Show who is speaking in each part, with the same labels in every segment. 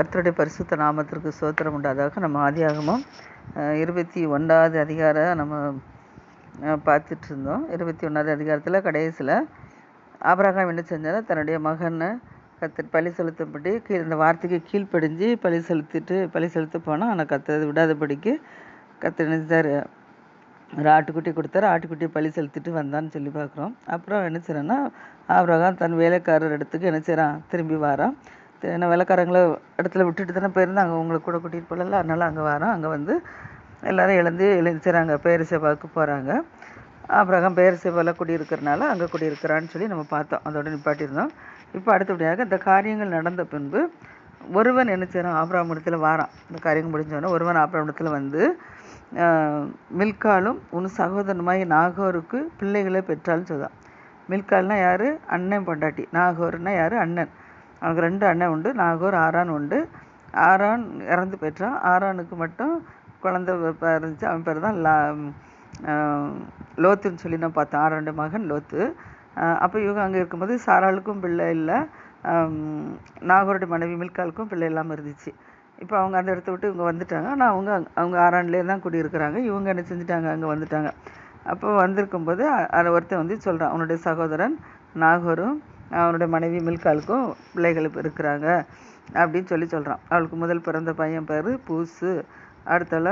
Speaker 1: கர்த்தருடைய பரிசுத்த நாமத்திற்கு சோத்திரம் உண்டாதாக நம்ம ஆதியாகமும் இருபத்தி ஒன்றாவது அதிகாரம் நம்ம பார்த்துட்டு இருந்தோம். இருபத்தி ஒன்றாவது அதிகாரத்தில் கடைசியில் ஆபரகாம் என்ன செஞ்சாரு? தன்னுடைய மகனை கத்து பழி செலுத்தும்படி கீழ் இந்த வார்த்தைக்கு கீழ்ப்படிஞ்சு பழி செலுத்திட்டு பழி செலுத்த போனால் ஆனால் கத்த விடாதபடிக்கு கத்து நினைச்சார் ஒரு ஆட்டுக்குட்டி கொடுத்தாரு. ஆட்டுக்குட்டி பழி செலுத்திட்டு வந்தான்னு சொல்லி பார்க்குறோம். அப்புறம் என்ன செய்கிறேன்னா ஆபரகாம் தன் வேலைக்காரர் இடத்துக்கு என்ன செய்கிறான் திரும்பி வாரான். என்ன வேலைக்காரங்களை இடத்துல விட்டுட்டு தானே போயிருந்தாங்க. உங்களை கூட கூட்டிகிட்டு போகல அதனால அங்கே வரோம். அங்கே வந்து எல்லோரும் எழுந்து எழுந்துச்சுறாங்க பேர் சேவாவுக்கு போகிறாங்க அப்புறம் பேர் சேவாவில் குடியிருக்கிறனால அங்கே குடியிருக்கிறான்னு சொல்லி நம்ம பார்த்தோம். அதோட நிப்பாட்டியிருந்தோம். இப்போ அடுத்தபடியாக இந்த காரியங்கள் நடந்த பின்பு ஒருவன் என்ன செய்கிறான் ஆபிரகாம் இடத்துல வாரான். இந்த காரியம் முடிஞ்சோடனே ஒருவன் ஆபிரகாம் இடத்துல வந்து மில்காலும் உன் சகோதரனுமாய் நாகோருக்கு பிள்ளைகளை பெற்றாலும் சொல்லுதான் மில்கால்னா யார்? அண்ணன் பொண்டாட்டி. நாகோர்னா யார்? அண்ணன். அவனுக்கு ரெண்டு அண்ணன் உண்டு நாகூர் ஆரான் உண்டு. ஆரான் இறந்து போயிட்டான். ஆரானுக்கு மட்டும் குழந்தை இருந்துச்சு. அவன் பேர் தான் லா லோத்துன்னு சொல்லி நான் பார்த்தேன். ஆறாண்டு மகன் லோத்து. அப்போ இவங்க அங்கே இருக்கும்போது சாராளுக்கும் பிள்ளை இல்லை. நாகூருடைய மனைவி மில்காலுக்கும் பிள்ளை இல்லாமல் இருந்துச்சு. இப்போ அவங்க அந்த இடத்த விட்டு இவங்க வந்துட்டாங்க. ஆனால் அவங்க அவங்க ஆறாண்டுலேயே தான் குடியிருக்கிறாங்க. இவங்க என்ன செஞ்சுட்டாங்க? அங்கே வந்துட்டாங்க. அப்போ வந்திருக்கும்போது அதை ஒருத்தன் வந்து சொல்கிறான் அவனுடைய சகோதரன் நாகூரும் அவனுடைய மனைவி மில்காலுக்கும் பிள்ளைகள் இருக்கிறாங்க அப்படின்னு சொல்லி சொல்கிறான் அவளுக்கு முதல் பிறந்த பையன் பேர் பூசு. அடுத்தால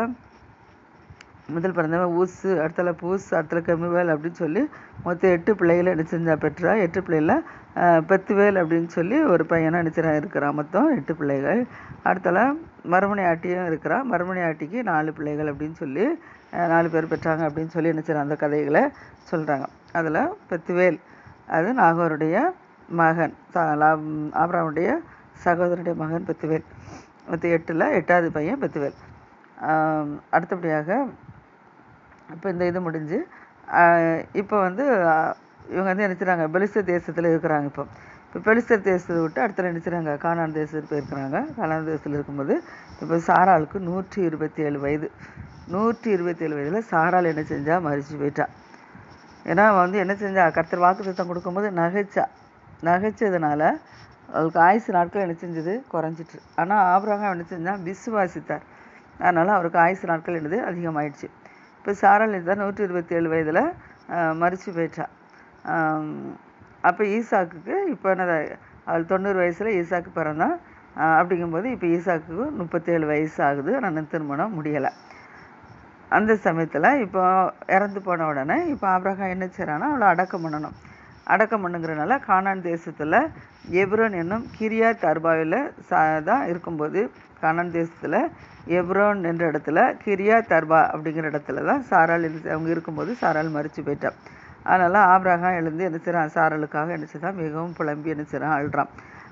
Speaker 1: முதல் பிறந்தவன் ஊசு. அடுத்தல பூசு அடுத்தல கெமுவேல் அப்படின்னு சொல்லி மொத்தம் எட்டு பிள்ளைகளை என்ன பெற்றா. எட்டு பிள்ளைகள பெத்துவேல் அப்படின்னு சொல்லி ஒரு பையனை நினச்சிரா இருக்கிறான். மொத்தம் எட்டு பிள்ளைகள். அடுத்தல மறுமணி ஆட்டியும் இருக்கிறான் மறுமணி ஆட்டிக்கு நாலு பிள்ளைகள் அப்படின்னு சொல்லி நாலு பேர் பெற்றாங்க அப்படின்னு சொல்லி நினச்சிரா அந்த கதைகளை சொல்கிறாங்க அதில் பெத்துவேல் அது நாகோருடைய மகன் லா- ஆபிரகாமுடைய சகோதரனுடைய மகன் பெத்துவேல். பத்து எட்டில் எட்டாவது பையன் பெத்துவேல். அடுத்தபடியாக இப்போ இந்த இது முடிஞ்சு இப்போ வந்து இவங்க வந்து நினச்சிறாங்க பெலிஸ்தர் தேசத்தில் இருக்கிறாங்க இப்போ. இப்போ பெலிஸ்தர் தேசத்தை விட்டு அடுத்த நினச்சிறாங்க கானான் தேசத்தில் போயிருக்கிறாங்க காணான் தேசத்தில் இருக்கும்போது இப்போ சாராளுக்கு நூற்றி இருபத்தி ஏழு வயது. நூற்றி இருபத்தி ஏழு வயதில் சாரால் என்ன செஞ்சால் மறிச்சு போயிட்டா. ஏன்னா அவன் வந்து என்ன செஞ்சா? கர்த்தர் வாக்குத்தத்தம் கொடுக்கும்போது நகைச்சா. நகைச்சதுனால அவளுக்கு ஆயுசு நாட்கள் என்ன செஞ்சது? குறைஞ்சிட்டு ஆனால் ஆபிரகாம் என்ன செஞ்சால் விசுவாசித்தார் அதனால் அவருக்கு ஆயுசு நாட்கள் என்னது? அதிகமாயிடுச்சு. இப்போ சாராள் தான் நூற்றி இருபத்தி ஏழு வயதில் மறிச்சு போயிட்டா. அப்போ ஈசாக்குக்கு இப்போ என்னது? அவள் தொண்ணூறு வயசில் ஈசாக்கு பிறந்தான் அப்படிங்கும்போது இப்போ ஈசாக்கு முப்பத்தேழு வயசு ஆகுது. ஆனால் திருமணம் முடியலை. அந்த சமயத்தில் இப்போ இறந்து போன உடனே இப்போ ஆபிரகாம் என்ன செய்கிறான்னா அவளை அடக்கம் பண்ணணும். அடக்கம் பண்ணுங்கிறனால கானான் தேசத்தில் எப்ரோன் என்னும் கிரியாத் அர்பாவில் சா தான் இருக்கும்போது கானான் தேசத்தில் எப்ரோன் என்ற இடத்துல கிரியாத் அர்பா அப்படிங்கிற இடத்துல தான் சாரால் அவங்க இருக்கும்போது சாரால் மறித்து போயிட்டான் அதனால் ஆபிரகாம் எழுந்து என்ன செய்கிறான் சாரலுக்காக என்ன செய்தான்? மிகவும் புலம்பி என்ன செய்கிறான் அழுறான்.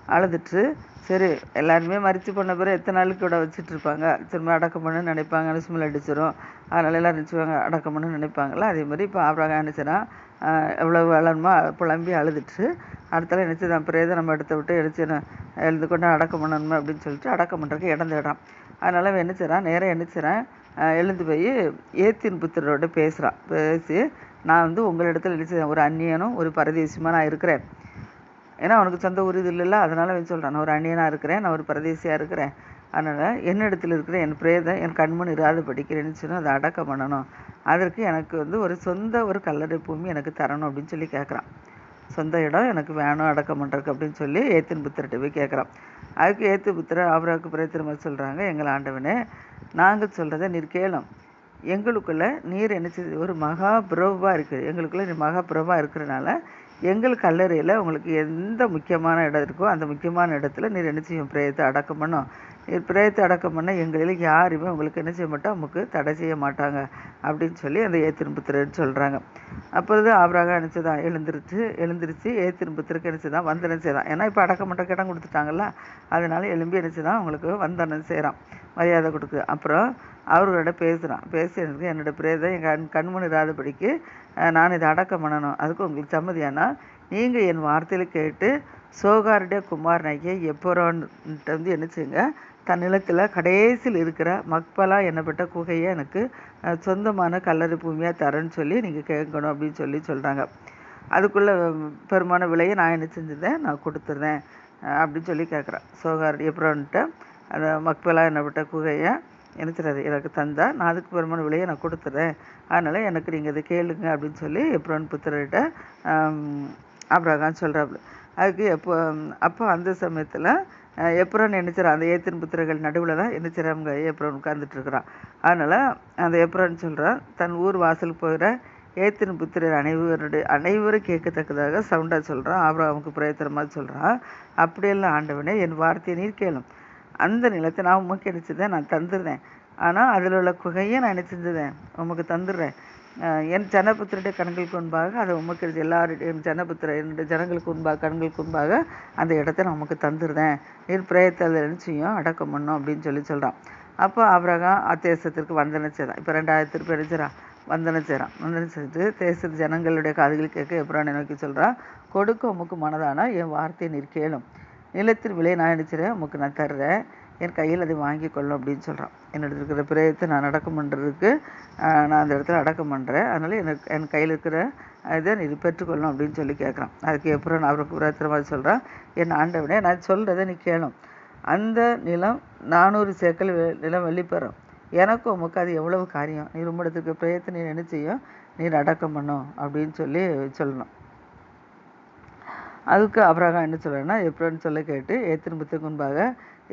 Speaker 1: அழுதுட்டு சரி எல்லாருமே மறித்து போன பிறகு எத்தனை நாளுக்கு கூட வச்சுட்ருப்பாங்க திரும்ப அடக்கம் பண்ணு நினைப்பாங்க. ஸ்மெல் அடிச்சிடும் அதனால எல்லாம் நினச்சிவாங்க அடக்கம் பண்ணு நினைப்பாங்களா அதே மாதிரி இப்போ ஆபிரகாம் என்ன செய்றான் ஆஹ் எவ்வளவு அழணுமோ புலம்பி அழுதுட்டு அடுத்தால என்ன தான் பிரேதம் நம்ம எடுத்து விட்டு எடுத்து எழுந்து கொண்டு அடக்கம் பண்ணணுமே அப்படின்னு சொல்லிட்டு அடக்கம் பண்ணுறதுக்கு இடம் தேடான் அதனால அவன் என்ன நேராக என்ன எழுந்து போய் ஏத்தின் புத்திரரோட பேசுகிறான் பேசி நான் வந்து உங்களிடத்தில் என்ன செய்றேன்? ஒரு அந்நியனும் ஒரு பரதேசியமாக நான் இருக்கிறேன். ஏன்னா அவனுக்கு சொந்த ஊர் இது இல்லைல்ல. அதனால அவன் சொல்கிறான் நான் ஒரு அந்நியனாக இருக்கிறேன் நான் ஒரு பரதேசியாக இருக்கிறேன். அதனால் என்னிடத்தில் இருக்கிற என் பிரேதம் என் கண்மண் இராது படிக்கிறேன்னு சொன்னால் அதை அடக்கம் பண்ணணும். அதற்கு எனக்கு வந்து ஒரு சொந்த ஒரு கல்லறை பூமி எனக்கு தரணும் அப்படின்னு சொல்லி கேட்குறான் சொந்த இடம் எனக்கு வேணும் அடக்கம் பண்ணுறதுக்கு அப்படின்னு சொல்லி ஏத்தின் புத்திரட்ட போய் கேட்குறான் அதுக்கு ஏத்து புத்திரர் அவருக்கு பிறகு திரும்ப சொல்கிறாங்க எங்கள் ஆண்டவனே நாங்கள் சொல்கிறத நீர் கேளும். எங்களுக்குள்ளே நீர் என்ன செய்யுது ஒரு மகா பிரபுவாக இருக்குது. எங்களுக்குள்ளே நீ மகா பிரபுவாக இருக்கிறனால எங்கள் கல்லறையில் உங்களுக்கு எந்த முக்கியமான இடம் இருக்கோ அந்த முக்கியமான இடத்துல நீர் என்ன செய்யும்? பிரேயத்தை அடக்கம் பண்ணும். பிரேயத்தை அடக்கம் பண்ண எங்களில் யாருமே உங்களுக்கு என்ன செய்ய மாட்டோம் நமக்கு தடை செய்ய மாட்டாங்க. அப்படின்னு சொல்லி அந்த ஏத்திரும்புத்திரன்னு சொல்கிறாங்க அப்பொழுது அவராக நினச்சதான் எழுந்திருச்சு எழுந்திருச்சு ஏத்திரும்புத்திரக்கு நினச்சதான் வந்தனம் செய்தான். ஏன்னா இப்போ அடக்கம் பண்ணுறக்கு இடம் கொடுத்துட்டாங்கல்ல அதனால எழும்பி நினச்சதான் அவங்களுக்கு வந்தனம் செய்கிறான் மரியாதை கொடுக்கு அப்புறம் அவர்களோட பேசுகிறான் பேசி எனக்கு பிரேதம் என் கண் கண்மணி இராதபடிக்கு நான் இதை அடக்கம் பண்ணணும். அதுக்கு உங்களுக்கு சம்மதியானா நீங்கள் என் வார்த்தையில் கேட்டு சோகாருடைய குமார் நகையை எப்போரோன்ட்டு வந்து என்ன செய்யுங்க தன் நிலத்தில் கடைசியில் இருக்கிற மக்பலா என்னப்பட்ட குகையை எனக்கு சொந்தமான கல்லறை பூமியாக தரேன்னு சொல்லி நீங்கள் கேட்கணும் அப்படின்னு சொல்லி சொல்கிறாங்க அதுக்குள்ளே பெருமான விலையை நான் என்ன செஞ்சிருந்தேன்? நான் கொடுத்துருந்தேன் அப்படின்னு சொல்லி கேட்குறேன் சோகார் எப்ரோன்ட்ட அந்த மக்பலா என்னப்பட்ட குகையை என்ன எனக்கு தந்தால் நான் அதுக்கு பெருமான விலையை நான் கொடுத்துட்றேன் அதனால் எனக்கு நீங்கள் இதை கேளுங்க அப்படின்னு சொல்லி எப்ரோன் புத்திரர்கிட்ட அப்ரஹாம் சொல்கிறாப்புல அதுக்கு எப்போ அப்போ அந்த சமயத்தில் எப்ரோன் என்ன அந்த ஏத்தின் புத்திரர்கள் நடுவில் தான் என்ன செய்றான் அவங்க எப்ரோன் அதனால் அந்த எப்ரோன் சொல்கிறான் தன் ஊர் வாசலுக்கு போகிற ஏத்தின் புத்திரர் அனைவருடைய அனைவரும் கேட்கத்தக்கதாக சவுண்டாக சொல்கிறான் ஆபிரகாமுக்கு பிரயத்தனமாக சொல்கிறான் அப்படியெல்லாம் ஆண்டவனே என் வார்த்தையை நீர் கேளும். அந்த நிலத்தை நான் உமக்கு என்ன நான் தந்துடுறேன் ஆனால் அதில் உள்ள குகையை நான் என்ன உமக்கு தந்துடுறேன். என் ஜனபுத்திரருடைய கண்களுக்கு முன்பாக அதை உமக்கு எல்லாருடைய என் ஜனபுத்திர என்னுடைய ஜனங்களுக்கு முன்பாக கண்களுக்கு முன்பாக அந்த இடத்த நான் உமக்கு தந்துடுறேன். என் பிரயத்தை அதில் அடக்கம் பண்ணும் அப்படின்னு சொல்லி சொல்கிறான் அப்போ அவரகம் அத்தேசத்திற்கு வந்தன செய்தான் இப்போ ரெண்டாயிரத்திற்கு நினைச்சிடான் வந்தன செய்கிறான் வந்தன செஞ்சு தேசத்து ஜனங்களுடைய காதுகள் கேட்க எப்ரானை நோக்கி சொல்கிறான் கொடுக்க உமக்கு மனதானால் என் வார்த்தையை நீர் கேளும். நிலத்தின் விலை நான் நினைச்சிறேன் உமக்கு நான் தர்றேன். என் கையில் அதை வாங்கி கொள்ளும் அப்படின்னு சொல்கிறான் என்னோட இருக்கிற பிரயத்தை நான் அடக்கம் பண்ணுறதுக்கு நான் அந்த இடத்துல அடக்கம் பண்ணுறேன் அதனால் எனக்கு என் கையில் இருக்கிற இதை நீ பெற்றுக்கொள்ளும் அப்படின்னு சொல்லி கேட்குறான். அதுக்கு எப்புறம் நான் அவருக்கு பிரயத்தனமாக சொல்கிறான் என் ஆண்டவனே நான் சொல்கிறத நீ கேளும் அந்த நிலம் நானூறு சேக்கல் வெ- நிலம் வெளிப்பெறும் எனக்கும் உமக்கு அது எவ்வளவு காரியம்? நீ உம்மிடத்துக்கு பிரயத்தை நீ நினைச்சியும் நீ அடக்கம் பண்ணும் அப்படின்னு சொல்லி சொல்லணும் அதுக்கு அப்ரஹாம் என்ன சொல்கிறேன்னா எப்படின்னு சொல்ல கேட்டு ஏத்திரும்பத்துக்கு முன்பாக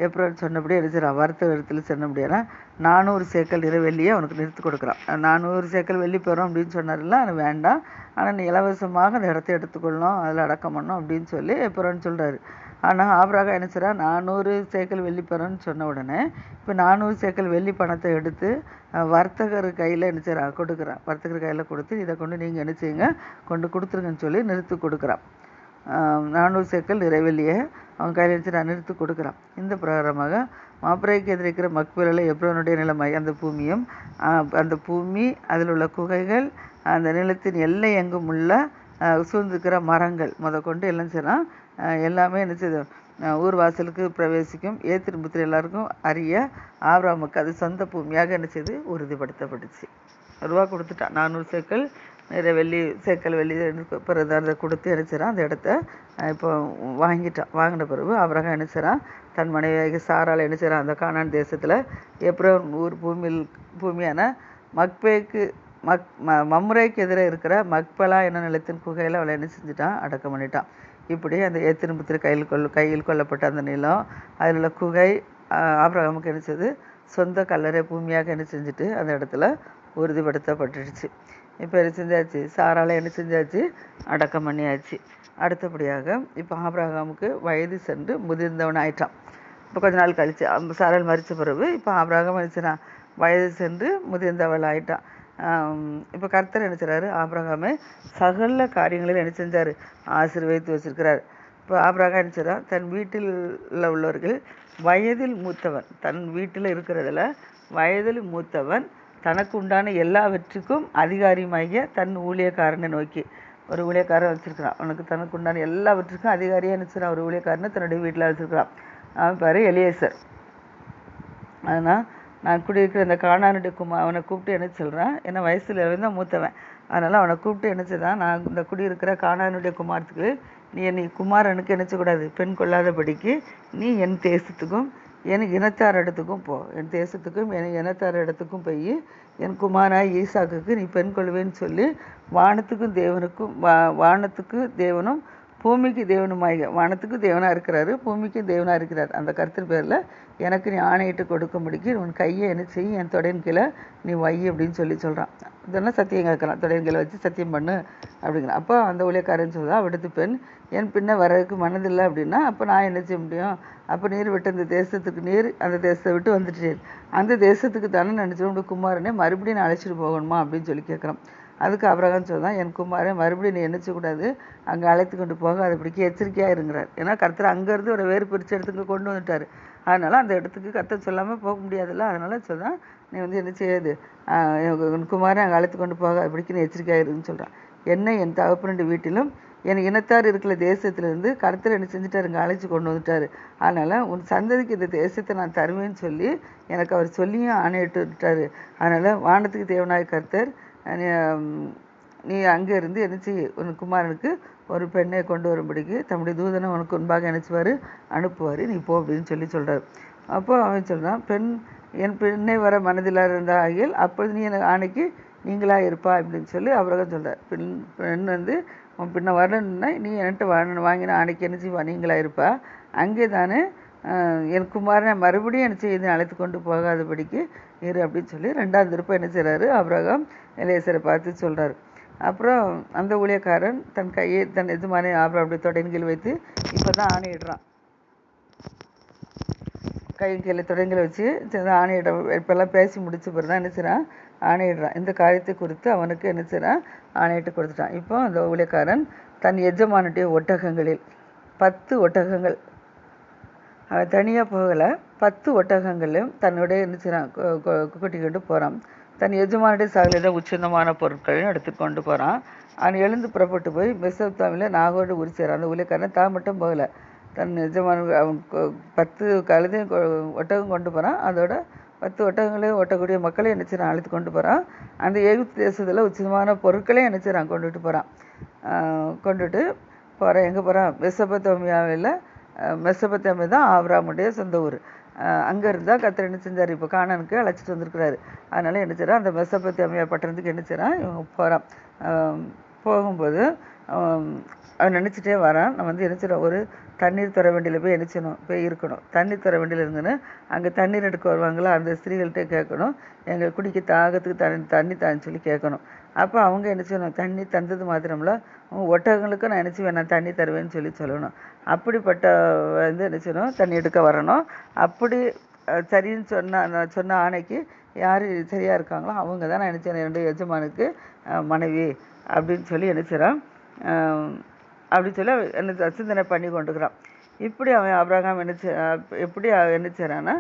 Speaker 1: எப்ரோன் சொன்னபடி என்ன செய்கிறான் வருத்த இடத்துல சொன்னபடியானா நானூறு சேக்கல் நிற வெள்ளியை அவனுக்கு நிறுத்தி கொடுக்குறான். நானூறு சேக்கல் வெள்ளி பெறும் அப்படின்னு சொன்னார்ல அது வேண்டாம். ஆனால் நீ இலவசமாக அந்த இடத்த எடுத்துக்கொள்ளணும் அதில் அடக்கம் பண்ணணும் அப்படின்னு சொல்லி எப்ரோன் சொல்கிறாரு ஆனால் ஆபராக என்ன செய்றா நானூறு சேக்கல் வெள்ளி பெறன்னு சொன்ன உடனே இப்போ நானூறு சேக்கல் வெள்ளி பணத்தை எடுத்து வர்த்தகர் கையில் என்ன செய்றா கொடுக்குறான். வர்த்தகர் கையில் கொடுத்து இதை கொண்டு நீங்கள் என்ன செய்யுங்க? கொண்டு கொடுத்துருங்கன்னு சொல்லி நிறுத்தி கொடுக்குறான். நானூறு சேக்கல் நிறைவெளியை அவன் கையில் வச்சு நான் நிறுத்தி கொடுக்குறான் இந்த பிரகாரமாக மாப்பிரைக்கு எதிரிக்கிற மக்பிரல எப்ரோனுடைய நிலைமை? அந்த பூமியும் அந்த பூமி அதில் உள்ள குகைகள் அந்த நிலத்தின் எல்லை எங்கும் உள்ள சூழ்ந்துக்கிற மரங்கள். முத கொண்டு எல்லாம் செய்யலாம். எல்லாமே என்ன செய்து ஊர் வாசலுக்கு பிரவேசிக்கும் ஏத்திரும்புத்திர எல்லாருக்கும் அறிய ஆப்ராமுக்கு அது சொந்த பூமியாக என்ன செய்து உறுதிப்படுத்தப்பட்டுச்சு. ரூபா கொடுத்துட்டான். நானூறு சேக்கள் நிறைய வெள்ளி சேக்கல் வெள்ளி பிறகு அதை கொடுத்து அனுப்பிச்சிடான் அந்த இடத்த இப்போ வாங்கிட்டான். வாங்கின பிறகு என்ன செய்கிறான் தன் மனைவியாகி சாரால் அனுப்பிச்சிடான் அந்த கானான் தேசத்தில் எப்ரோன் ஊர் பூமியில் பூமியான மக்பேக்கு மக் ம மம்ரைக்கு எதிரே இருக்கிற மக்பலா என்ன நிலத்தின் குகையில் அவளை என்ன செஞ்சுட்டான்? அடக்கம் பண்ணிட்டான். இப்படி அந்த ஏத்திரும்பத்திர கையில் கொள் கையில் கொல்லப்பட்ட அந்த நிலம் அதில் உள்ள குகை ஆஹ் ஆபிரகாமுக்கு என்ன செய்து சொந்த கல்லறை பூமியாக என்ன செஞ்சுட்டு அந்த இடத்துல உறுதிப்படுத்தப்பட்டுடுச்சு. இப்போ என்ன செஞ்சாச்சு? சாரால் என்ன செஞ்சாச்சு? அடக்கம் பண்ணியாச்சு. அடுத்தபடியாக இப்போ ஆபிரகாமுக்கு வயது சென்று முதிர்ந்தவன் ஆயிட்டான் இப்போ கொஞ்ச நாள் கழிச்சு அந்த சாரால் மறித்த பிறகு இப்போ ஆபிரகாம் நினச்சினான் வயது சென்று முதிர்ந்தவள் ஆயிட்டான் இப்போ கர்த்தர் என்ன செய்கிறாரு ஆபிரகாமை சகல காரியங்களில் என்ன செஞ்சார்? ஆசீர்வதித்து வச்சிருக்கிறார். இப்போ ஆபிரகாம் என்ன செய்றான்? தன் வீட்டில் உள்ள உள்ளவர்கள் வயதில் மூத்தவன் தன் வீட்டில் இருக்கிறதுல வயதில் மூத்தவன் தனக்கு உண்டான எல்லாவற்றுக்கும் அதிகாரியுமாகிய தன் ஊழியக்காரனை நோக்கி. ஒரு ஊழியக்காரன் வச்சிருக்கிறான். அவனுக்கு தனக்கு உண்டான எல்லாவற்றுக்கும் அதிகாரியாக நினச்சிடான் ஒரு ஊழியக்காரனை தன்னுடைய வீட்டில் வச்சுருக்கிறான். அவன் பேர் எலியேசர். ஆனால் நான் குடியிருக்கிற இந்த காணானுடைய குமா அவனை கூப்பிட்டு என்ன சொல்கிறான் என்ன வயசில் இருந்தால் மூத்தவன். அதனால் அவனை கூப்பிட்டு என்ன நான் இந்த குடியிருக்கிற காணானுடைய குமாரத்துக்கு நீ என்னை குமாரனுக்கு நினச்சக்கூடாது பெண் கொள்ளாதபடிக்கு நீ என் தேசத்துக்கும் என் இனத்தார் இடத்துக்கும் போ. என் தேசத்துக்கும் என் இனத்தார் இடத்துக்கும் போய் என் குமாராய் ஈசாக்குக்கு நீ பெண் கொள்வேன்னு சொல்லி வானத்துக்கும் தேவனுக்கும் வா வானத்துக்கு தேவனும் பூமிக்கு தேவனுமாய் வானத்துக்கு தேவனாக இருக்கிறாரு பூமிக்கும் தேவனாக இருக்கிறார். அந்த கருத்தின் பேரில் எனக்கு நீ ஆணையிட்டு கொடுக்கும்படிக்கு உன் கையை என்ன செய்யும் என் தொடையின் கீழே நீ வை அப்படின்னு சொல்லி சொல்கிறான் இதெல்லாம் சத்தியம் கேட்கலாம் தொடையின் கீழே வச்சு சத்தியம் பண்ணு அப்படிங்கிற அப்போ அந்த ஊழியக்காரன் சொல்லுதா விடுத்து பெண் என் பின்ன வர்றதுக்கு மனதில்லை அப்படின்னா அப்போ நான் என்ன செய்ய முடியும்? அப்போ நீர் விட்டு அந்த தேசத்துக்கு நீர் அந்த தேசத்தை விட்டு வந்துட்டேன் அந்த தேசத்துக்கு தானே நினச்சி குமாரனே மறுபடியும் நான் அழைச்சிட்டு போகணுமா அப்படின்னு சொல்லி கேட்குறான். அதுக்கு அபிரகாம் சொன்னான் என் குமாரன் மறுபடியும் நீ என்ன செய்யக்கூடாது அங்கே அழைத்து கொண்டு போக அதை பிடிக்க எச்சரிக்கையாக இருங்கிறார். ஏன்னா கர்த்தர் அங்கேருந்து ஒரு வேறு பிரித்து இடத்துக்கு கொண்டு வந்துட்டார். அதனால் அந்த இடத்துக்கு கர்த்தர் சொல்லாமல் போக முடியாதுல்ல. அதனால் சொன்னான் நீ வந்து என்ன செய்யாது உன் என் குமாரன் அங்கே அழைத்து கொண்டு போக அது பிடிக்க நீ எச்சரிக்கையாக இருக்குன்னு சொல்கிறான் என்னை என் தகப்பனுடைய வீட்டிலும் என் இனத்தார் இருக்கிற தேசத்திலிருந்து கர்த்தர் என்ன செஞ்சுட்டாரு. இங்கே அழைச்சி கொண்டு வந்துட்டாரு. அதனால் உன் சந்ததிக்கு இந்த தேசத்தை நான் தருவேன்னு சொல்லி எனக்கு அவர் சொல்லியும் ஆணையிட்டு விட்டார். அதனால் வானத்துக்கு தேவனாய் கர்த்தர் நீ, அங்கே இருந்து என்னச்சு உன் குமாரனுக்கு ஒரு பெண்ணை கொண்டு வரும்படிக்கு தம்முடைய தூதனை உனக்கு முன்பாக நினச்சிவார் அனுப்புவார் நீ போ அப்படின்னு சொல்லி சொல்கிறார் அப்போ அவன் சொல்கிறான் பெண் என் பெண்ணை வர மனதில் இருந்த ஆகியல் அப்பொழுது நீ எனக்கு ஆணைக்கு நீங்களா இருப்பா அப்படின்னு சொல்லி அவரகம் சொல்கிறார் பெண் பெண் வந்து உன் பின்ன வரணுன்னா நீ என்கிட்ட வாங்கின வாங்கின ஆணைக்கு என்ன செய்வா நீங்களா இருப்பா. அங்கே தானே என் குமாரனை மறுபடியும் என்ன செய்து அழைத்து கொண்டு போகாதபடிக்கு இரு அப்படின்னு சொல்லி ரெண்டாம் திருப்பம் என்ன செய்கிறாரு அபிரகாம் எலேசரை பார்த்து சொல்கிறாரு அப்புறம் அந்த ஊழியக்காரன் தன் கையை தன் எதுமான ஆபிரகாமுடைய தொடங்கில் வைத்து இப்போ தான் ஆணையிடுறான் கை கையில் தொடங்கில் வச்சு ஆணையிட இப்போல்லாம் பேசி முடிச்ச பிறகு தான் என்ன செய்கிறான் ஆணையிடுறான். இந்த காரியத்தை குறித்து அவனுக்கு என்ன செய்கிறான் ஆணையிட்டு கொடுத்துட்டான். இப்போ அந்த ஊழியக்காரன் தன் எஜமானுடைய ஒட்டகங்களில் பத்து ஒட்டகங்கள் அவன் தனியாக போகலை. பத்து ஒட்டகங்களையும் தன்னுடைய என்ன செய்றான் கூட்டிக்கிட்டு போகிறான் தன் எஜமானுடைய சாலையில் உச்சந்தமான பொருட்களையும் எடுத்துக்கொண்டு போகிறான் அவன் எழுந்து புறப்பட்டு போய் மெசோத்தாமில் நாகோடு உரி செய்கிறான் அந்த ஊழியக்காரன் தான் மட்டும் போகலை. தன் எஜமான அவன் பத்து கழுதையும் கொ- ஒட்டகம் கொண்டு போகிறான் அதோட பத்து ஒட்டகங்களையும் ஒட்டக்கூடிய மக்களையும் என்ன செய்றான்? அழைத்து கொண்டு போகிறான் அந்த ஏகுத்து தேசத்தில் உச்சிதமான பொருட்களையும் என்ன செய்றான்? கொண்டுட்டு போகிறான் கொண்டுட்டு போகிறேன் எங்கே போகிறான் மெசபத்தோமியாவில் மெசபத்தோமியா தான் ஆவராமுடைய சொந்த ஊர். அங்கே இருந்தால் கத்தர் என்ன செஞ்சார்? இப்போ காணனுக்கு அழைச்சிட்டு வந்திருக்கிறாரு. அதனால என்ன செய்றான்? அந்த மெசபத்தோமியா பட்டணத்துக்கு என்ன செய்றான்? இவங்க போகிறான் போகும்போது அவன் நினச்சிட்டே வரான். நான் வந்து நினச்சிடும் ஒரு தண்ணீர் துற வண்டியில் போய் என்ன போய் இருக்கணும். தண்ணீர் துற வண்டியில் இருந்துன்னு அங்கே தண்ணீர் எடுக்க வருவாங்களா? அந்த ஸ்திரீகள்கிட்ட கேட்கணும். எங்கள் குடிக்க தாகத்துக்கு தண்ணி தண்ணி தான்னு சொல்லி கேட்கணும். அப்போ அவங்க என்ன செய்யணும்? தண்ணி தந்தது மாத்திரமில்ல ஒட்டகங்களுக்கும் நான் நினச்சி வேணாம் நான் தண்ணி தருவேன்னு சொல்லி சொல்லணும். அப்படிப்பட்ட வந்து என்ன செய்யணும்? தண்ணி எடுக்க வரணும். அப்படி சரின்னு சொன்ன நான் சொன்ன ஆணைக்கு யார் சரியாக இருக்காங்களோ அவங்க தான் நான் என்ன ரெண்டு என்னுடைய எஜமானுக்கு மனைவி அப்படின்னு சொல்லி என்ன செய்கிறான் அப்படி சொல்லி அவன் என்ன சிந்தனை பண்ணி கொண்டுக்கிறான். இப்படி அவன் அப்ரஹாம் என்ன எப்படி அவன் என்ன செய்கிறான்னா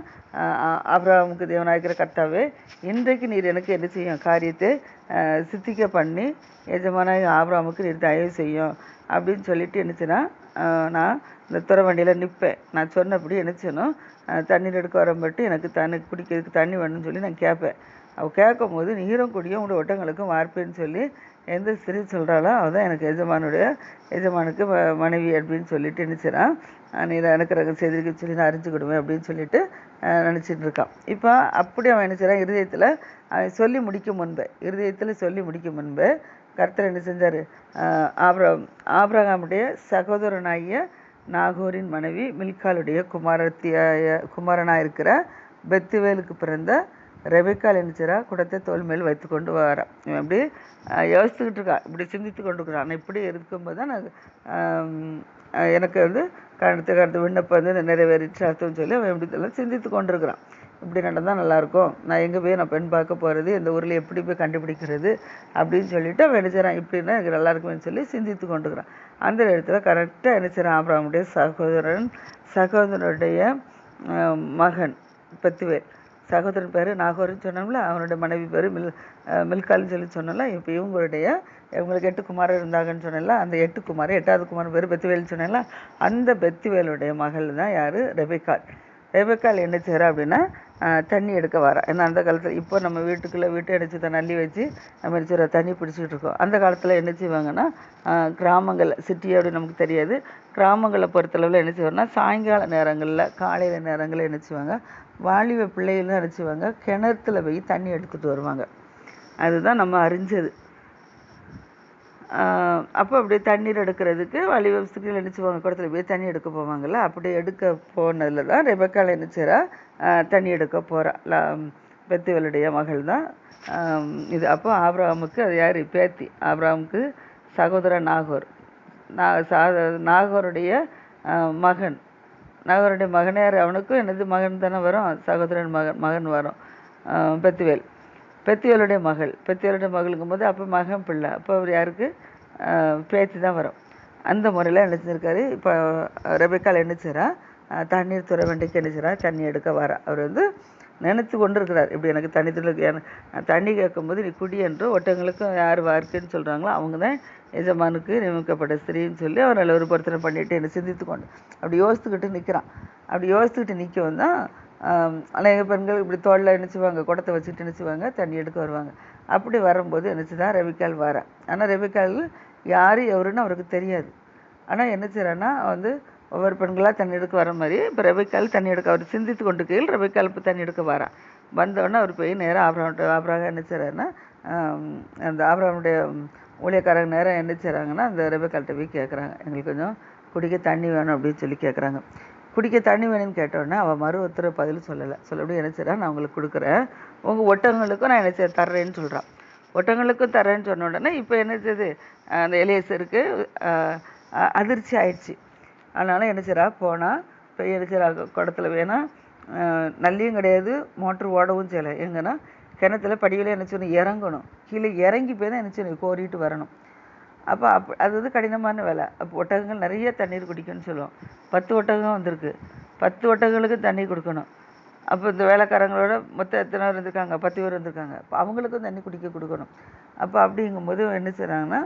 Speaker 1: அப்ரஹாமுக்கு தேவனாயிருக்கிற கர்த்தாவே இன்றைக்கு நீர் எனக்கு என்ன செய்யும்? காரியத்தை சித்திக்க பண்ணி எஜமான ஆப்ராமுக்கு நீர் தயவு செய்யும். அப்படின்னு சொல்லிட்டு என்னச்சுன்னா நான் இந்த துறை வண்டியில் நிற்பேன் நான் சொன்னபடி என்னச்சனும் தண்ணீர் எடுக்க வரம்பட்டு எனக்கு தண்ணி குடிக்கிறதுக்கு தண்ணி வேணும்னு சொல்லி நான் கேட்பேன் அவள் கேட்கும் போது நீரும் குடியும் உங்களோட ஒட்டங்களுக்கும் வார்ப்பேன்னு சொல்லி எந்த ஸ்திரீ சொல்கிறாளோ அவள் தான் எனக்கு எஜமானுடைய எஜமானுக்கு மனைவி அப்படின்னு சொல்லிட்டு என்ன நீ எனக்கு ரகம் செய்திருக்கு சொல்லி நான் அறிஞ்சுக்கிடுவேன் அப்படின்னு சொல்லிட்டு நினச்சிட்டு இருக்கான். இப்போ அப்படி அவன் என்ன இருதயத்தில் அவன் சொல்லி முடிக்கும் முன்பு இருதயத்தில் சொல்லி முடிக்கும் முன்பு கர்த்தர் என்ன செஞ்சார்? ஆப்ரஹாம் ஆபிரகாமுடைய சகோதரனாகிய நாகூரின் மனைவி மில்காலுடைய குமாரத்தியாய குமாரனாக இருக்கிற பெத்துவேலுக்கு பிறந்த ரெபிக்கால் என்ன குடத்தை தோல் மேல் வைத்து கொண்டு வரான் இவன் அப்படி யோசித்துக்கிட்டு இருக்கான் இப்படி சிந்தித்து கொண்டு இருக்கிறான் ஆனால் இப்படி இருக்கும்போது தான் நான் எனக்கு வந்து கடத்த கடத்த விண்ணப்பம் வந்து நிறைவேறிச்சு அர்த்தம்னு சொல்லி அவன் இப்படி எல்லாம் சிந்தித்து கொண்டு இருக்கிறான் இப்படி நடந்தால் நல்லாயிருக்கும். நான் எங்கே போய் நான் பெண் பார்க்க போகிறது இந்த ஊரில் எப்படி போய் கண்டுபிடிக்கிறது அப்படின்னு சொல்லிவிட்டு அவன் என்ன இப்படின்னா எனக்கு நல்லா இருக்கும்னு சொல்லி சிந்தித்து கொண்டுக்கிறான். அந்த இடத்துல கரெக்டாக என்ன செய்றான் சகோதரன் சகோதரனுடைய மகன் மகன் பேர். சகோதரன் பேர் நாகோர்னு சொன்னோம்ல அவனுடைய மனைவி பேர் மில் மில்கால்னு சொல்லி சொன்னோம்ல இப்போ இவங்களுடைய இவங்களுக்கு எட்டு குமாரர் இருந்தாங்கன்னு சொன்னேன்ல அந்த எட்டு குமார் எட்டாவது குமார் பேர் பெத்துவேல்னு சொன்னேன்ல அந்த பெத்துவேலுடைய மகள் தான் யார்? ரெபிகால் ரெபிகால் என்ன செய்கிறா அப்படின்னா தண்ணி எடுக்க வர. ஏன்னா அந்த காலத்தில் இப்போ நம்ம வீட்டுக்குள்ளே வீட்டு அடைச்சி தான் அள்ளி வச்சு நம்ம என்ன தண்ணி பிடிச்சிட்டு இருக்கோம். அந்த காலத்தில் என்ன செய்வாங்கன்னா கிராமங்களில் கிராமங்கள் சிட்டி அப்படின்னு நமக்கு தெரியாது. கிராமங்களை பொறுத்தளவில் என்ன செய்வாங்கன்னா சாயங்கால நேரங்களில் காலையில் நேரங்களில் என்ன செய்வாங்க? வாலிப பிள்ளைகள்லாம் என்ன செய்வாங்க கிணத்துல போய் தண்ணி எடுத்துகிட்டு வருவாங்க. அதுதான் நம்ம அறிஞ்சது. அப்போ அப்படியே தண்ணீர் எடுக்கிறதுக்கு வழிவசதிகள் நினச்சிவாங்க குடத்துல போய் தண்ணி எடுக்க போவாங்கள்ல அப்படி எடுக்க போனதில் தான் ரெபக்கால் என்ன தண்ணி எடுக்க போகிறா பெத்துவலுடைய மகள் தான். இது அப்போ ஆப்ராமுக்கு அது யார்? பேத்தி. ஆப்ராமுக்கு சகோதரன் நாகோர். நா சா நாகோருடைய மகன். நாகோருடைய மகன் அவனுக்கும் எனது மகன் தானே வரும். சகோதரன் மகன் மகன் வரும். பெத்திவேல் பெத்துவேல். பெத்தியோளுடைய மகள். பெத்தியோளுடைய மகளுங்கும் போது அப்போ மகன் பிள்ளை. அப்போ அவர் யாருக்கு? பேத்தி தான் வரும். அந்த முறையில் என்ன செஞ்சிருக்காரு? இப்போ ரெபேக்கால் என்ன செய்றா தண்ணீர் துறை வண்டிக்கு என்ன தண்ணி எடுக்க வரா. அவர் வந்து நினச்சி கொண்டு இருக்கிறார் இப்படி எனக்கு தண்ணி துறை தண்ணி கேட்கும்போது நீ குடி என்று ஒட்டங்களுக்கும் யார் வார்க்குன்னு சொல்கிறாங்களோ அவங்க தான் எஜமானுக்கு நியமிக்கப்பட்ட ஸ்திரீன்னு சொல்லி அவர் நல்ல ஒரு பொருத்தனை பண்ணிட்டு என்ன சிந்தித்து கொண்டு அப்படி யோசித்துக்கிட்டு நிற்கிறான் அப்படி யோசித்துக்கிட்டு நிற்கவும் தான் அநேக பெண்கள் இப்படி தோளில் நினச்சிவாங்க குடத்தை வச்சுட்டு நினச்சிவாங்க தண்ணி எடுக்க வருவாங்க. அப்படி வரும்போது நினச்சி தான் ரவிக்கால் வரா. ஆனால் ரவிக்கால் யார் எவருன்னு அவருக்கு தெரியாது. ஆனால் என்ன செய்கிறான்னா வந்து ஒவ்வொரு பெண்களாக தண்ணி எடுக்க வர மாதிரி இப்போ ரவிக்கால் தண்ணி எடுக்க அவர் சிந்தித்து கொண்டு கீழ் ரவிக்கால் இப்போ தண்ணி எடுக்க வரா. வந்தோடனே அவர் போய் நேராக ஆபராம்கிட்ட ஆபராக என்ன செய்கிறாருன்னா அந்த ஆபராமுடைய ஊழியக்காரங்க நேரம் என்ன செய்கிறாங்கன்னா அந்த ரவிக்கால்கிட்ட போய் கேட்குறாங்க எங்களுக்கு கொஞ்சம் குடிக்க தண்ணி வேணும் அப்படின்னு சொல்லி கேட்குறாங்க குடிக்க தண்ணி வேணும்னு கேட்டோன்னே அவள் மறு ஒருத்தர் பதில் சொல்லலை. சொல்லப்படி என்ன செய்றா நான் உங்களுக்கு கொடுக்குறேன். உங்கள் ஒட்டகங்களுக்கும் நான் என்ன செய்ய தர்றேன்னு சொல்கிறான் ஒட்டகங்களுக்கும் தர்றேன்னு சொன்ன உடனே இப்போ என்ன செய்யுது அந்த இளையசருக்கு அதிர்ச்சி ஆயிடுச்சு. அதனால் என்ன செய்கிறா போனால் இப்போ என்ன செய்றா? குடத்துல வேணால் நல்லியும் கிடையாது மோட்ரு ஓடவும் செய்யலை. எங்கன்னா கிணத்துல படியில் என்ன செய்யணும்? இறங்கணும். கீழே இறங்கி போய் தான் என்ன செய்யணும்? கோரிட்டு வரணும். அப்போ அப் அது வந்து கடினமான வேலை. அப்போ ஒட்டகங்கள் நிறைய தண்ணீர் குடிக்கும்னு சொல்லுவோம். பத்து ஒட்டகம் வந்திருக்கு. பத்து ஒட்டகங்களுக்கு தண்ணி கொடுக்கணும். அப்போ இந்த வேலைக்காரங்களோட மொத்தம் எத்தனை பேர் இருந்திருக்காங்க பத்து பேர் வந்திருக்காங்க. அப்போ அவங்களுக்கும் தண்ணி குடிக்க கொடுக்கணும். அப்போ அப்படிங்கும்போது என்ன செய்கிறாங்கன்னா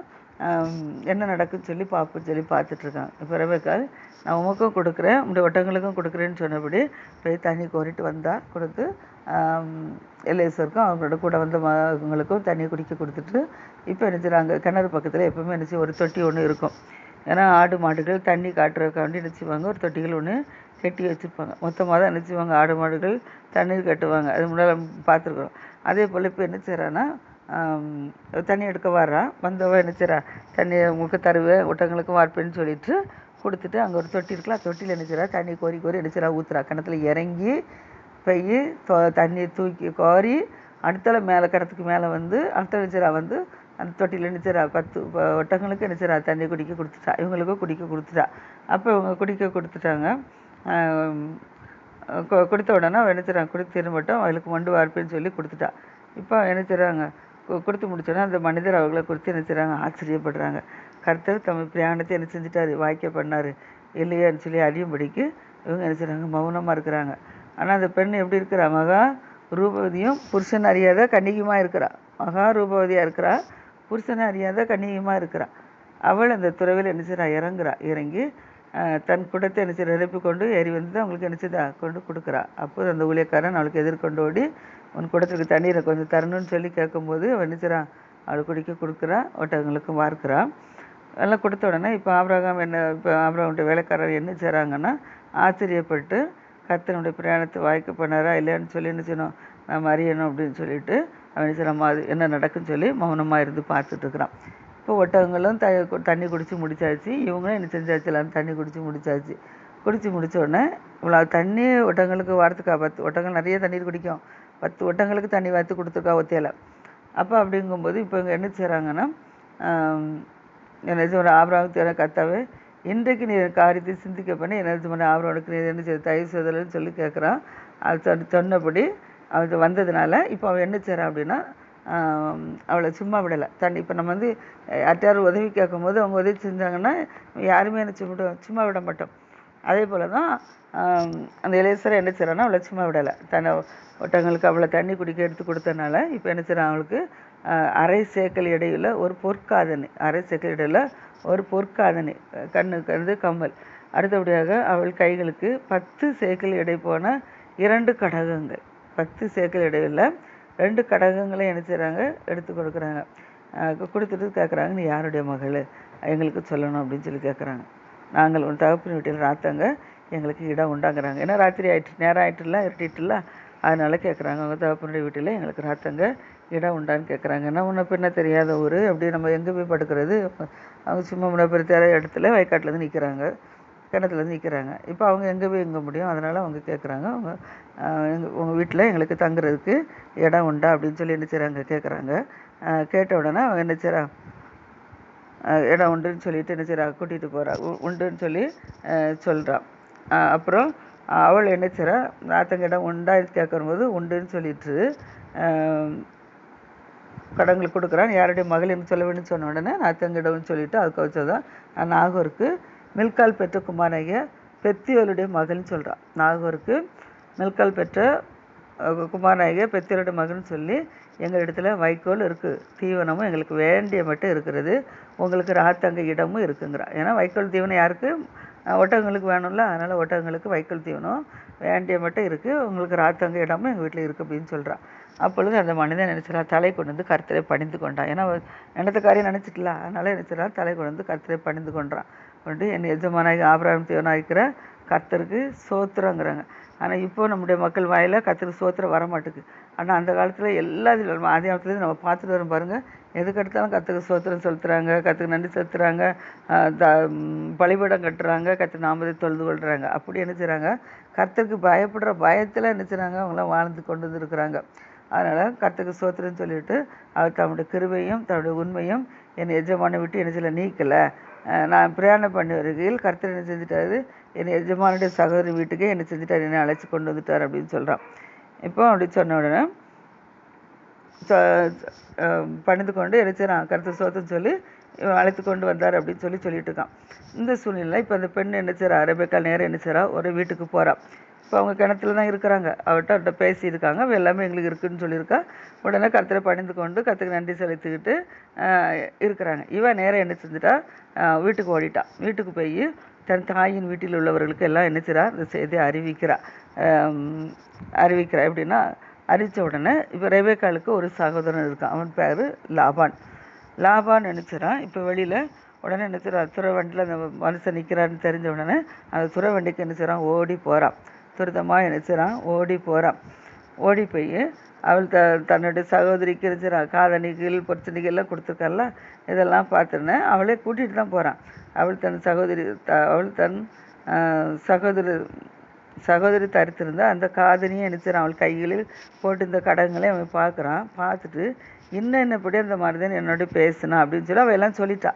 Speaker 1: என்ன நடக்குன்னு சொல்லி பார்ப்போம்னு சொல்லி பார்த்துட்ருக்காங்க இப்போ ரவேக்கால் நான் உமக்கும் கொடுக்குறேன் உங்களுடைய ஒட்டகங்களுக்கும் கொடுக்குறேன்னு சொன்னபடி போய் தண்ணி கோரிட்டு வந்தால் கொடுத்து எல்ஐசருக்கும் அவங்களோட கூட வந்த மகளுக்கும் தண்ணி குடிக்க கொடுத்துட்டு இப்போ என்ன செய்கிறாங்க கிணறு பக்கத்தில் எப்பவுமே என்ன செய்ய ஒரு தொட்டி ஒன்று இருக்கும். ஏன்னா ஆடு மாடுகள் தண்ணி காட்டுறதுக்காண்டி என்ன செய்வாங்க ஒரு தொட்டிகள் ஒன்று கட்டி வச்சுருப்பாங்க. மொத்தமாக தான் என்ன செய்வாங்க ஆடு மாடுகள் தண்ணீர் கட்டுவாங்க. அது முன்னால் பார்த்துருக்குறோம். அதே போல் இப்போ என்ன செய்கிறான்னா தண்ணி எடுக்க வர்றான் வந்தவன் என்ன செய்கிறான் தண்ணி உங்களுக்கு தருவேன் ஒட்டங்களுக்கும் வார்ப்பேன்னு சொல்லிட்டு கொடுத்துட்டு அங்கே ஒரு தொட்டி இருக்குல்ல தொட்டியில் என்ன செய்றா? தண்ணி கோரி கோரி என்ன செய்றா? ஊற்றுறா கிணத்துல இறங்கி போய் தண்ணியை தூக்கி கோரி அடுத்தால மேலே கிணத்துக்கு மேலே வந்து அடுத்த நிச்சரா வந்து அந்த தொட்டியில் நிச்சரா பத்து ப- ஒட்டகங்களுக்கு நிச்சரா தண்ணி குடிக்க கொடுத்துட்டா இவங்களுக்கும் குடிக்க கொடுத்துட்டா. அப்போ இவங்க குடிக்க கொடுத்துட்டாங்க. கொ- கொடுத்த உடனே அவள் என்ன செய்றாங்க குடித்து அவளுக்கு மண்டு வார்ப்புன்னு சொல்லி கொடுத்துட்டா. இப்போ என்ன கொடுத்து முடிச்சோடனே அந்த மனிதர் அவங்கள குறித்து என்ன ஆச்சரியப்படுறாங்க. கர்த்தர் தம் பிரயாணத்தை என்ன செஞ்சுட்டாரு? வாய்க்க பண்ணாரு. இல்லையான்னு சொல்லி அறியும்படிக்கு இவங்க என்ன மௌனமாக இருக்கிறாங்க. ஆனால் அந்த பெண் எப்படி இருக்கிறா? மகா ரூபவதியும் புருஷன் அறியாத கன்னிகையுமா இருக்கிறா? மகா ரூபவதியாக இருக்கிறா? புருஷன் அறியாத கன்னிகையுமா இருக்கிறா? அவள் அந்த துறவில் என்ன செய்கிறா இறங்குறா. இறங்கி தன் குடத்தை என்ன செய்ய நிரப்பி கொண்டு ஏறி வந்து அவங்களுக்கு என்ன செய்தா? கொண்டு கொடுக்குறா. அப்போது அந்த ஊழியக்காரன் அவளுக்கு எதிர்கொண்டு ஓடி உன் குடத்துக்கு தண்ணீரை கொஞ்சம் தரணும்னு சொல்லி கேட்கும்போது அவள் என்ன செய்றான் அவள் குடிக்க கொடுக்குறா. ஒட்டவங்களுக்கும் வார்க்குறான் எல்லாம் கொடுத்த உடனே இப்போ ஆபிரகாம் என்ன இப்போ ஆபிரகாமுடைய வேலைக்காரர் என்ன செய்கிறாங்கன்னா ஆச்சரியப்பட்டு கர்த்தனுடைய பிரயாணத்தை வாய்க்க பண்ணாரா? இல்லையான்னு சொல்லி என்ன செய்யணும் நம்ம அறியணும் அப்படின்னு சொல்லிட்டு அவன் என்ன நம்ம அது என்ன நடக்குன்னு சொல்லி மௌனமாக இருந்து பார்த்துட்ருக்குறான் இப்போ ஒட்டகங்களும் த தண்ணி குடித்து முடிச்சாச்சு. இவங்களும் என்ன செஞ்சாச்சு? எல்லாம் தண்ணி குடித்து முடிச்சாச்சு. குடித்து முடித்தோடனே இவ்வளோ தண்ணி ஒட்டகங்களுக்கு வாரத்துக்கா? பத்து ஒட்டகங்கள் நிறைய தண்ணீர் குடிக்கும். பத்து ஒட்டகங்களுக்கு தண்ணி வார்த்து கொடுத்துருக்கா ஒத்தையில். அப்போ அப்படிங்கும்போது இப்போ இங்கே என்ன செய்கிறாங்கன்னா என்ன ஒரு ஆபராகத்தை கத்தாவே இன்றைக்கு நீ காரியத்தை சிந்திக்க பண்ணி. என்ன பண்ண ஆபரவனுக்கு நீ என்ன செய்ய தயவு செய்தலன்னு சொல்லி கேட்குறான் அது சொன்னபடி அவள் வந்ததுனால இப்போ அவள் என்ன செய்கிறான் அப்படின்னா அவளை சும்மா விடலை. தண்ணி இப்போ நம்ம வந்து யார்ட்டாரும் உதவி கேட்கும்போது அவங்க உதவி செஞ்சாங்கன்னா யாருமே என்ன செய்ய மாட்டோம். சும்மா விட மாட்டோம். அதே போல் தான் அந்த இளையசரை என்ன செய்கிறான்னா அவளை சும்மா விடலை. தன்னை ஒட்டங்களுக்கு அவளை தண்ணி குடிக்க எடுத்து கொடுத்தனால இப்போ என்ன செய்கிறான் அவளுக்கு அரை சேக்கல் இடையில் ஒரு பொற்காதணி. அரை சேக்கல் இடையில் ஒரு பொற்காதணி கண்ணுக்கு வந்து கம்மல். அடுத்தபடியாக அவள் கைகளுக்கு பத்து சேக்கல் எடை போன இரண்டு கடகங்கள். பத்து சேக்கல் இடையில ரெண்டு கடகங்களை என்ன செய்கிறாங்க எடுத்து கொடுக்குறாங்க. கொடுத்துட்டு கேட்குறாங்க நீ யாருடைய மகள்? எங்களுக்கு சொல்லணும் அப்படின்னு சொல்லி கேட்குறாங்க நாங்கள் உன் தகப்பின் வீட்டில் ராத்தாங்க எங்களுக்கு இடம் உண்டாங்கிறாங்க ஏன்னா ராத்திரி ஆயிட்டு நேரம் ஆயிட்டுல இருட்டிட்டுல. அதனால கேட்குறாங்க அவங்க தகப்பனுடைய வீட்டில் எங்களுக்கு ராத்தங்க இடம் உண்டான்னு கேட்குறாங்க என்ன உன்னை பின்ன தெரியாத ஊர்? அப்படி நம்ம எங்கே போய் படுக்கிறது? அவங்க சும்மா முன்னாடி பெரிய இடத்துல வயக்காட்டிலேருந்து நிற்கிறாங்க கிணத்துலேருந்து நிற்கிறாங்க இப்போ அவங்க எங்கே போய் எங்கே முடியும்? அதனால் அவங்க கேட்குறாங்க அவங்க எங்கள் உங்கள் வீட்டில் எங்களுக்கு தங்குறதுக்கு இடம் உண்டா அப்படின்னு சொல்லி என்ன செய்கிறாங்க கேட்குறாங்க கேட்ட உடனே அவங்க என்ன செய்கிறாங்க இடம் உண்டுன்னு சொல்லிட்டு என்ன செய்கிறா கூட்டிகிட்டு போகிறா உண்டுன்னு சொல்லி சொல்கிறான் அப்புறம் அவள் என்ன செய்கிறா நாத்தங்க இடம் உண்டா? கேட்கும்போது உண்டுன்னு சொல்லிட்டு கடன்கள் கொடுக்குறான். யாருடைய மகளிர்னு சொல்ல வேண்டும் சொன்ன உடனே நாத்தங்கிடம்னு சொல்லிட்டு அதுக்கு வச்சதான் நாகூருக்கு மில்கால் பெற்ற குமாரைய பெத்தியோலுடைய மகள்னு சொல்கிறான் நாகூருக்கு மில்கால் பெற்ற அஹ், பெத்தியோட மகன் சொல்லி எங்கள் இடத்துல வைக்கோல் இருக்குது தீவனமும் எங்களுக்கு வேண்டிய மட்டும் இருக்கிறது. உங்களுக்கு ராத்தங்க இடமும் இருக்குங்கிறான் ஏன்னா வைக்கோல் தீவனம் யாருக்கு? ஒட்டகங்களுக்கு வேணும்ல. அதனால் ஒட்டகங்களுக்கு வைக்கோல் தீவனம் வேண்டிய மட்டும் இருக்குது உங்களுக்கு ராத்தங்க இடமும் எங்கள் வீட்டில் இருக்குது அப்படின்னு சொல்கிறான் அப்பொழுது அந்த மனிதன் நினைச்சிடா தலை கொண்டு வந்து கருத்தரை பணிந்து கொண்டான். ஏன்னா அவன் காரியம் நினச்சிட்டல? அதனால நினைச்சிடா தலை கொண்டு வந்து கருத்தரை பணிந்து கொண்டான் கொண்டு என் எஜமானாகி ஆபராம் தேவனாகிக்கிற கர்த்தருக்கு சோத்திரங்கிறாங்க. ஆனால் இப்போ நம்முடைய மக்கள் வாயில கர்த்தருக்கு சோத்திரம் வர மாட்டேங்குது ஆனால் அந்த காலத்தில் எல்லா இதிலும் ஆதி காலத்துலேயும் நம்ம பார்த்துட்டு வரோம் பாருங்கள் எதுக்கு எடுத்தாலும் கர்த்தருக்கு சோத்திரம் செலுத்துகிறாங்க கர்த்தருக்கு நன்றி செலுத்துகிறாங்க த பலிபீடம் கட்டுறாங்க கற்று நாமதை தொழுது கொள்கிறாங்க அப்படி என்ன செய்கிறாங்க கர்த்தருக்கு பயப்படுற பயத்தில் என்ன செய்கிறாங்க அவங்களாம் வாழ்ந்து கொண்டு வந்துருக்குறாங்க. அதனால் கர்த்தருக்கு சோத்திரன்னு சொல்லிட்டு அவர் தம்முடைய கிருபையும் தன்னுடைய உண்மையும் என் எஜமானை விட்டு என்ன செய்யல நீக்கலை. நான் பிரயாணம் பண்ணி வருகையில் கர்த்தர் என்ன செஞ்சுட்டாரு? என் எஜமானுடைய சகோதரி வீட்டுக்கே என்ன செஞ்சுட்டார்? என்னை அழைச்சி கொண்டு வந்துட்டார் அப்படின்னு சொல்கிறான் இப்போ அப்படி சொன்ன உடனே ச- பணிந்து கொண்டு செய்கிறான் கருத்து சோத்தம் சொல்லி அழைத்து கொண்டு வந்தார் அப்படின்னு சொல்லி சொல்லிட்டு இருக்கான் இந்த சூழ்நிலை இப்போ அந்த பெண் என்ன செய்கிறா அரேபிக்கா நேரம் என்ன செய்கிறா ஒரு வீட்டுக்கு போகிறான் இப்போ அவங்க கிணத்துல தான் இருக்கிறாங்க. அவர்கிட்ட அவர்கிட்ட பேசியிருக்காங்க. எல்லாமே எங்களுக்கு இருக்குன்னு சொல்லியிருக்கா. உடனே கருத்தில் பணிந்து கொண்டு கருத்துக்கு நன்றி செலுத்திக்கிட்டு இருக்கிறாங்க. இவன் நேரம் என்ன செஞ்சுட்டா? வீட்டுக்கு ஓடிட்டா. வீட்டுக்கு போய் தன் தாயின் வீட்டில் உள்ளவர்களுக்கு எல்லாம் என்ன செய்கிறா இந்த செய்தியை அறிவிக்கிறா. அறிவிக்கிறா. எப்படின்னா அறிவித்த உடனே இப்போ ரெபேக்காளுக்கு ஒரு சகோதரன் இருக்கான். அவன் பேர் லாபான். லாபான்னு நினச்சிடான் இப்போ வெளியில் உடனே என்ன செய்றான் துறை வண்டியில் அந்த மனுஷன் நிற்கிறான்னு தெரிஞ்ச உடனே அந்த துறை வண்டிக்கு என்ன செய்கிறான் ஓடி போகிறான் துரிதமாக என்ன ஓடி போகிறான் ஓடி போய் அவள் த தன்னுடைய சகோதரிக்கு இருக்கிற காதணிகள் பொற்சணிகள் எல்லாம் கொடுத்துருக்கால இதெல்லாம் பார்த்துன்னு அவளே கூட்டிகிட்டு தான் போகிறான் அவள் தன் சகோதரி த அவள் தன் சகோதரி சகோதரி தரித்திருந்தா அந்த காதணியை நினைச்சிடான் அவள் கைகளில் போட்டு இந்த கடங்களை அவன் பார்க்குறான். பார்த்துட்டு இன்னும் இந்த அந்த தான் என்னோட பேசினா அப்படின்னு சொல்லி அவள் எல்லாம் சொல்லிட்டா.